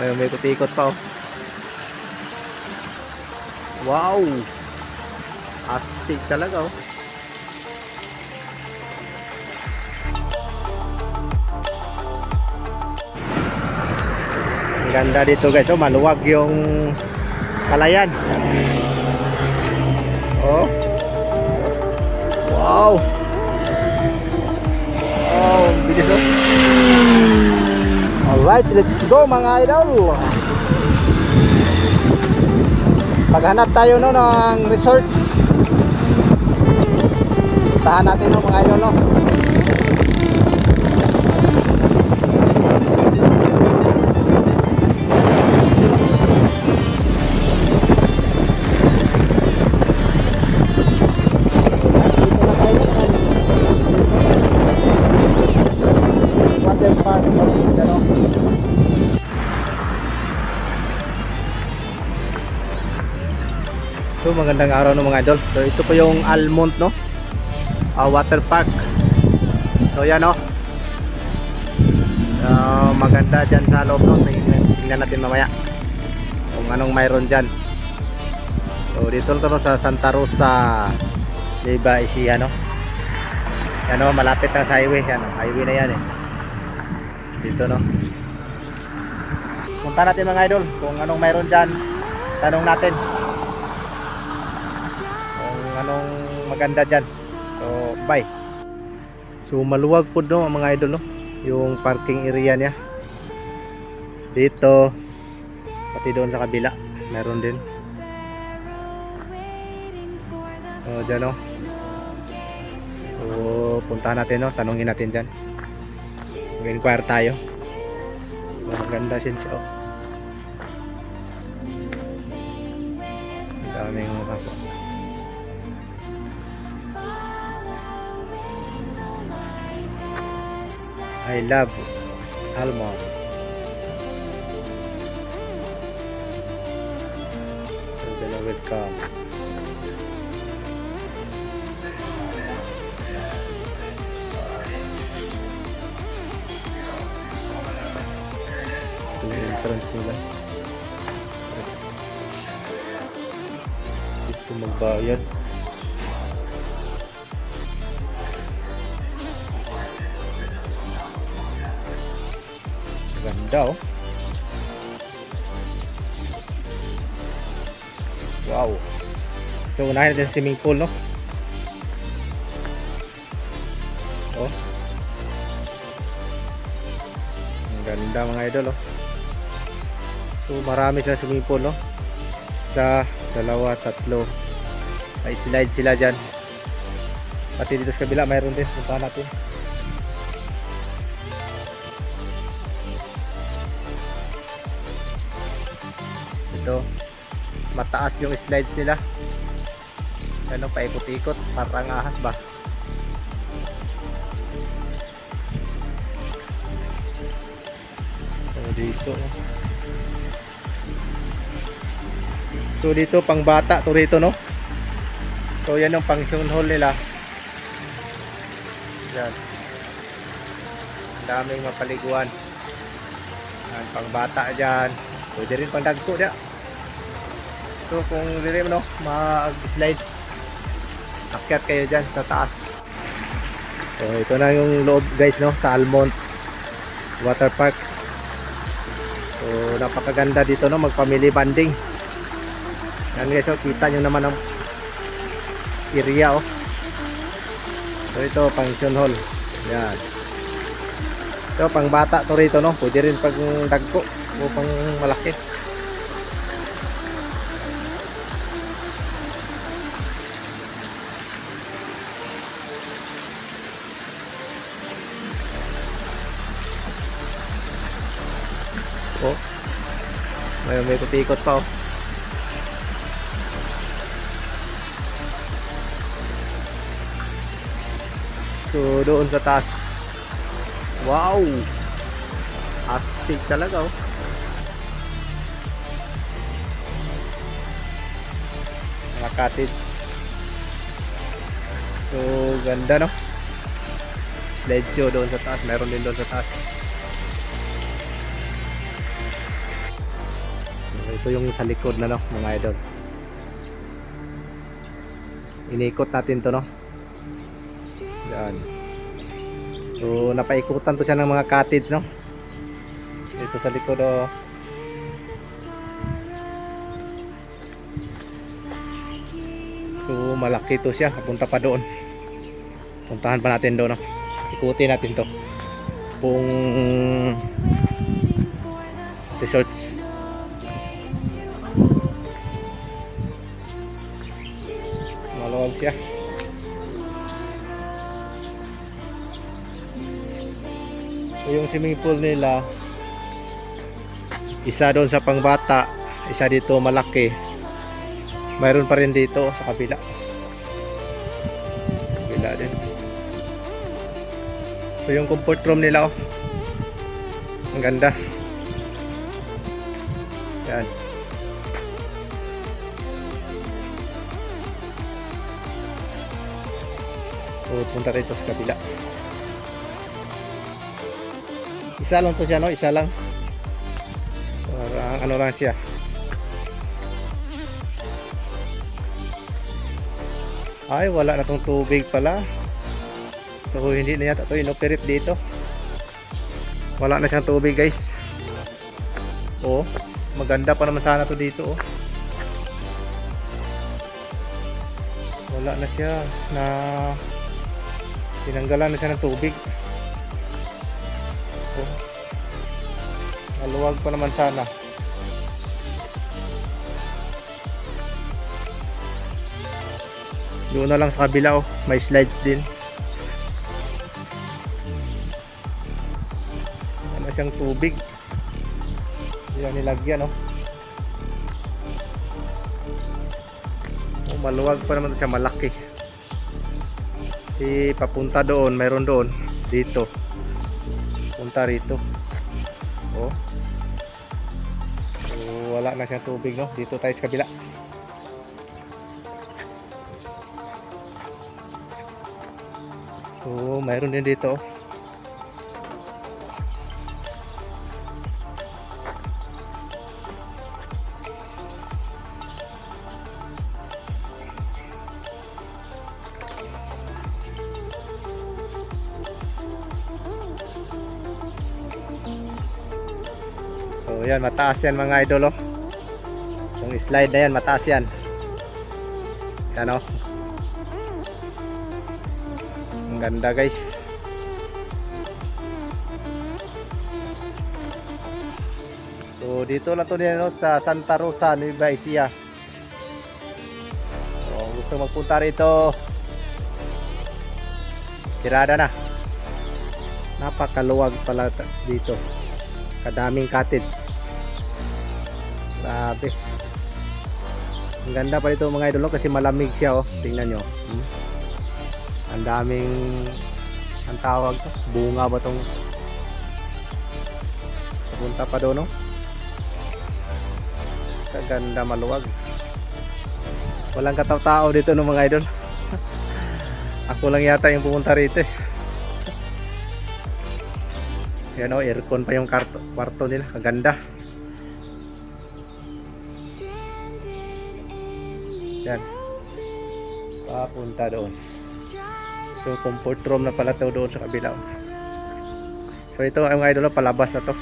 May may ikot pa oh. Wow! Astig talaga oh. Ganda dito guys, oh, maluwag yung palayan. Oh. Wow. Oh, bilis oh. Alright, let's go mga idol. Maghanap tayo no ng resorts. Puntahan natin no mga idol no. Magandang araw no mga idol. So ito po yung Almont no. Ah, water park. So yan no. Ah, maganda dyan sa loob no. Tingnan, natin mamaya kung anong mayroon dyan. So dito to no, sa Santa Rosa Leyva Ecija no. Yan no, malapit na sa highway yan. no. Highway na yan eh. Dito no. Punta natin mga idol kung anong mayroon dyan. Tanong natin anong maganda dyan? So bye. So maluwag po no mga idol no? Yung parking area niya. Dito pati doon sa kabila meron din. Oh dyan no? So puntahan natin no? Tanongin natin dyan. Mag-inquire tayo. Maganda siya oh. Daming mga I love almond. And then I will come. Ito yung. Dito magbayad. Ganda oh. Wow. So unahin natin sa swimming pool no. Oh. Ang ganda mga idol oh. So marami sa swimming pool no. Isa, dalawa, tatlo. May slide sila dyan. Pati dito sa kabila mayroon din. Puntahan natin. Ito mataas yung slides nila. Ano paikot-ikot parang ahas ba? So dito? Oh. so dito pang bata to rito no? So yan yung function hall nila. Yan. Daming mapaliguan. Yan pang bata dyan. Pwede rin pang dagko dyan So kung dire mo no, mag-slide akyat kayo diyan sa taas. So ito na yung loob guys no sa Almont Water Park. So napakaganda dito no mag-family bonding. Yan guys oh, kita nyo naman ang area oh. So ito function hall. Yan. So pang bata to rito no, pwede rin pag dagko o pang malaki. Oh. May may ikot pa oh. So doon sa taas. Wow. Astig talaga oh. Mga cottage. So ganda no. Slide show doon sa taas. Meron din doon sa taas. Ito yung sa likod na no, mga idol. Inikot natin to no. Yan. So napaikutan to siya ng mga cottage no. Ito sa likod oh. So malaki to siya, punta pa doon. Puntahan pa natin doon no. Ikutin natin to. Kung resorts siya yung swimming pool nila isa doon sa pangbata isa dito malaki. Mayroon pa rin dito sa kabila. Kabila din. So yung comfort room nila oh. Ang ganda. Yan So, punta rito sa kabila. Isa lang to siya, no? Isa lang. Parang ano lang siya. Ay, wala na tong tubig pala. So, hindi na yata to inoperate dito. Wala na siyang tubig, guys. Oh, maganda pa naman sana to dito, oh. Wala na siya na tinanggalan na siya ng tubig. Oh. maluwag pa naman sana. Doon na lang sa kabila oh. May slides din. Ano siyang tubig. Yan nilagyan oh. Oh maluwag pa naman siya malaki si papunta doon mayroon doon. Dito. Punta rito. Oh. So, wala na siyang tubig no? Dito tayo sa kabila. So mayroon din dito oh. Yan, mataas yan mga idol oh. Yung slide na yan, mataas yan. Yan oh. Ang ganda guys. So dito lang to din no, sa Santa Rosa, Nueva Ecija. So gusto magpunta rito. Tirada na. Napakaluwag pala dito kadaming cottage grabe. Ang ganda pa ito mga idol oh, kasi malamig siya oh. Tingnan nyo. Hmm? ang daming ang tawag to bunga ba tong punta pa doon oh? Kaganda maluwag. Walang kataw-tao dito no mga idol? Ako lang yata yung pumunta rito eh. Yan o, aircon pa yung kwarto, nila. Kaganda. Yan. Papunta doon. So, comfort room na pala to doon sa kabila. So, ito ang idol palabas na to.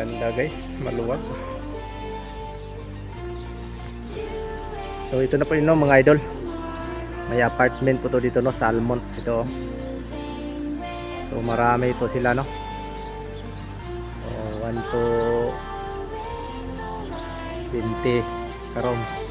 Ganda guys, maluwag. So ito na po yun no, mga idol. May apartment po to dito no, Salmon. Ito. oh. So marami po sila no. So 1 to 20 rooms.